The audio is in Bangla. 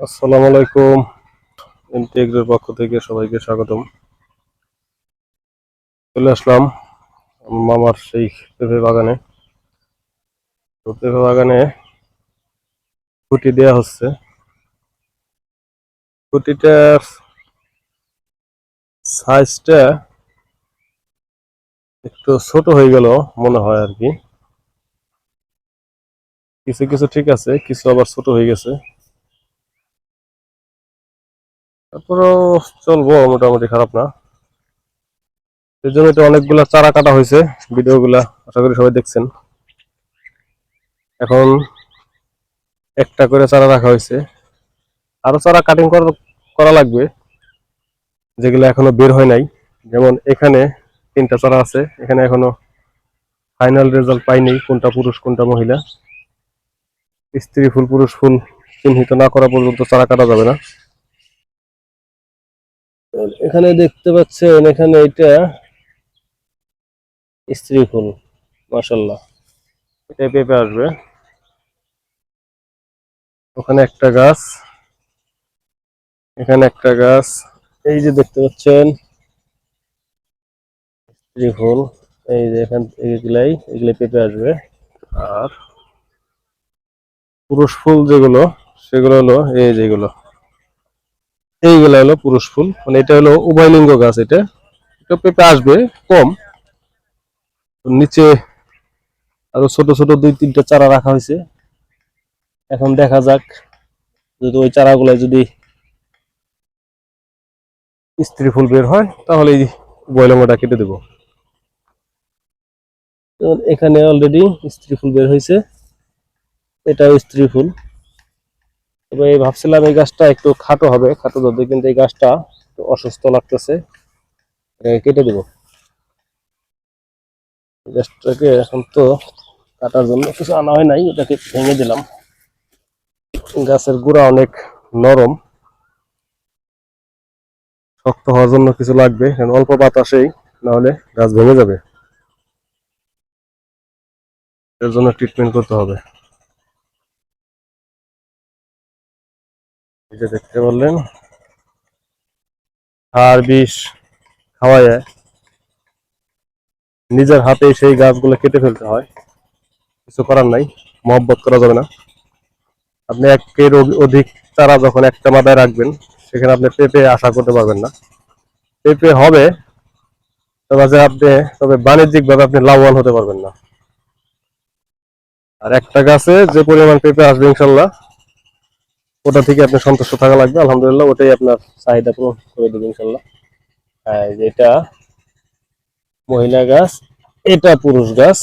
আসসালামু আলাইকুম। ইন্টিগ্রের পক্ষ থেকে সবাইকে স্বাগতম। চলে আসলাম মামার সেই পেঁপে বাগানে। তো পেঁপে বাগানে খুঁটি দেওয়া হচ্ছে। খুঁটিটার সাইজটা একটু ছোট হয়ে গেল মনে হয় আর কি। কিছু কিছু ঠিক আছে, কিছু আবার ছোট হয়ে গেছে। তারপরেও চলবো, মোটামুটি খারাপ না। এই জন্য তো অনেকগুলা চারা কাটা হয়েছে, ভিডিওগুলা, আশা করি সবাই দেখছেন। এখন একটা করে চারা রাখা হয়েছে। আরও চারা কাটিং করা লাগবে, যেগুলো এখনও বের হয় নাই। যেমন এখানে তিনটা চারা আছে, এখানে এখনও ফাইনাল রেজাল্ট পাইনি, কোনটা পুরুষ, কোনটা মহিলা। স্ত্রী ফুল, পুরুষ ফুল চিহ্নিত না করা পর্যন্ত চারা কাটা যাবে না। এখানে দেখতে পাচ্ছেন এখানে এটা স্ত্রী ফুল মাসাল্লাহ এটা পেঁপে আসবে। ওখানে একটা গাছ এখানে একটা গাছ এই যে দেখতে পাচ্ছেন স্ত্রী ফুল এই যে এখান এগুলাই এগুলো পেঁপে আসবে। আর পুরুষ ফুল যেগুলো সেগুলো হলো এই যেগুলো এইগুলো হলো পুরুষ ফুল। মানে এটা হলো উভয়লিঙ্গ গাছ এটা। এটা পেঁপে আসবে কম। নিচে আরও ছোট ছোট দুই তিনটা চারা রাখা হয়েছে। এখন দেখা যাক, যদি ওই চারাগুলো যদি স্ত্রী ফুল বের হয়, তাহলে এই বয়লঙ্গটা কেটে দেব। এখানে অলরেডি স্ত্রী ফুল বের হয়েছে। এটাও স্ত্রী ফুল। তবে ভাবছিলাম এই গাছটা একটু খাটো হবে, খাটো ধরবে কিন্তু এই গাছটা অসুস্থ লাগতেছে। কেটে দেব। গাছটাকে এখন তো কাটার জন্য কিছু আনা হয় নাই, এটাকে ভেঙে দিলাম। গাছের গোড়া অনেক নরম। শক্ত হওয়ার জন্য কিছু লাগবে কারণ অল্প বাতাসেই, নাহলে গাছ ভেঙে যাবে। এর জন্য ট্রিটমেন্ট করতে হবে। এই যে দেখতে পারলেন, সার বিষ খাওয়া যায়। নিজের হাতে সেই গাছগুলো কেটে ফেলতে হয়। কিছু করার নাই, মহব্বত করা যাবে না। আপনি একের অধি- অধিক চারা যখন একটা মাথায় রাখবেন, সেখানে আপনি পেঁপে আশা করতে পারবেন না। পেঁপে হবে, তবে আপনি, তবে বাণিজ্যিক ভাবে আপনি লাভবান হতে পারবেন না। আর একটা গাছে যে পরিমাণ পেঁপে আসবে ইনশাল্লাহ ওটা থেকে আপনি সন্তুষ্ট থাকা লাগবে, আলহামদুলিল্লাহ, ওটাই আপনার চাহিদা পূরণ করে দেবে ইনশাল্লাহ। যেটা মহিলা গাছ, এটা পুরুষ গাছ।